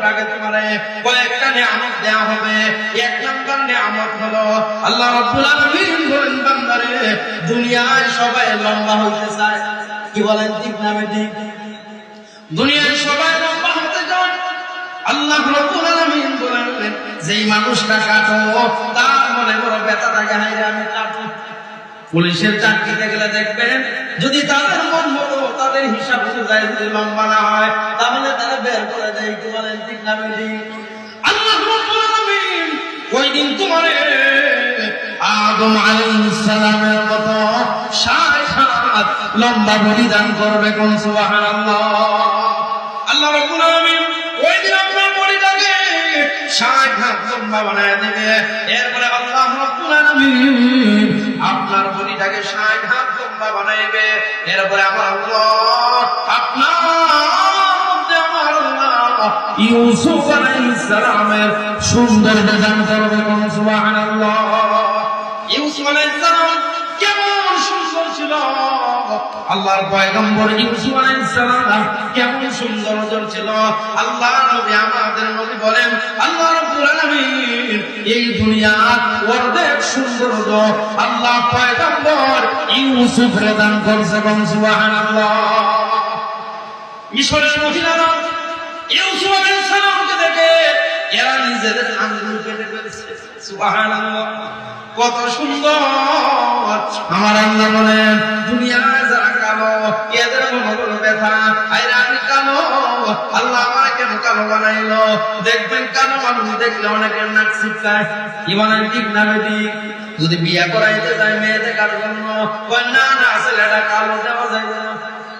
ঢুকানোর আগে তোমারে কয়েকটা নিয়ামত দেওয়া হবে। এক নম্বর নিয়ামত হলো, আল্লাহ বলেন, বান্দারে, দুনিয়ায় সবাই লম্বা হইতে চায়। কি বলেন ঠিক না দুনিয়ায় সবাই লম্বা হতে চায়। আল্লাহ রাব্বুল আলামিন বলেন, যেই মানুষটা কাটো, তার মনে বড় ব্যথা থাকে আমি কাটো পুলিশের চাকরিতে গেলে দেখবেন যদি তাদের মন মতো তাদের হিসাব অনুযায়ী যদি লম্বা না হয়, তাহলে তারা বের করে দেয় কি বলেন ঠিক না ওই দিন আদম মতো লম্বা ওই দিন আপনার এরপরে আল্লাহ বলিটাকে ষাট হাত লম্বা বানাইবে। এরপরে আমার আপনার ইউসুফ সুন্দর করবে কোন কেমন সুন্দর ছিল। আল্লাহর পয়গম্বর ইউসুফ আলাইহিস সালাম কেমন সুন্দর ছিল। আল্লাহ নবী আমাদের নবী বলেন আল্লাহ এই দুনিয়ার অর্ধেক আল্লাহ পয়গম্বর ইউসুফ করছে মিশরের মহিলারা ইউসুফ সালামকে দেখে এরা নিজেদের কেটে কত সুন্দর। আমার আল্লাহ বলেন, দুনিয়ায় যারা বানাইলো। দেখবেন কালো মানুষ দেখলে অনেকের নাক ছিটকায় কি বলেন ঠিক না বেঠিক যদি বিয়া করাইতে যায় মেয়ে দেখার জন্য না না ছেলেটা কালো দেওয়া যায় না।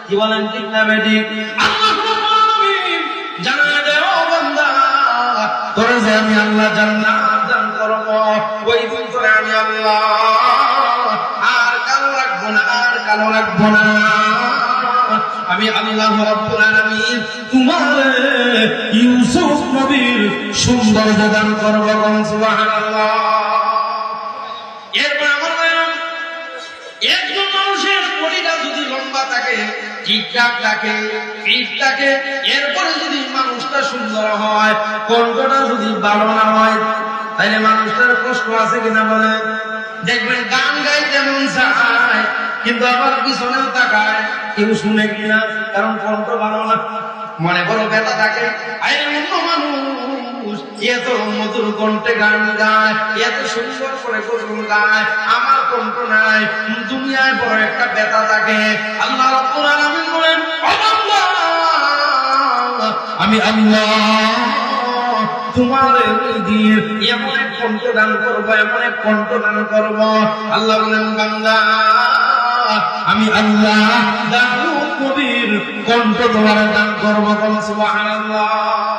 কি বলেন ঠিক না বেঠিক আল্লাহ রাব্বুল আলামিন জানায় দেয় ও বান্দা, তোরে যে আমি আল্লাহ জান্নাত দান করব, ওই দিন তোরে আমি আল্লাহ, আর কালো রাখব না, আর কালো রাখব না। আমি আল্লাহ রাব্বুল ইউসুফ নবীর সুন্দর দান করব এরপর আমার মানুষটা সুন্দর হয়, কণ্ঠটা যদি ভালো হয়, তাহলে মানুষটার কষ্ট আছে কিনা বলে দেখবেন গান গাইতে মন চায়, কিন্তু আবার পিছনেও তাকায়, কেউ শুনে কিনা? কারণ কণ্ঠ ভালো না। মনে বড় ব্যথা থাকে এত মধুর কণ্ঠে গান গায়, এত সুন্দর করে গজল গায়, আমার কণ্ঠ নাই, দুনিয়ায় বড় একটা ব্যথা থাকে আল্লাহ রাব্বুল আলামিন বলেন আমি আল্লাহ, তোমার দিয়ে এমন এক কণ্ঠ দান করব, এমন এক কণ্ঠ দান করব। আল্লাহ বলেন, বান্দা, আমি আল্লাহ নবীর কণ্ঠ তোমার দান করব কোন সুবহানাল্লাহ।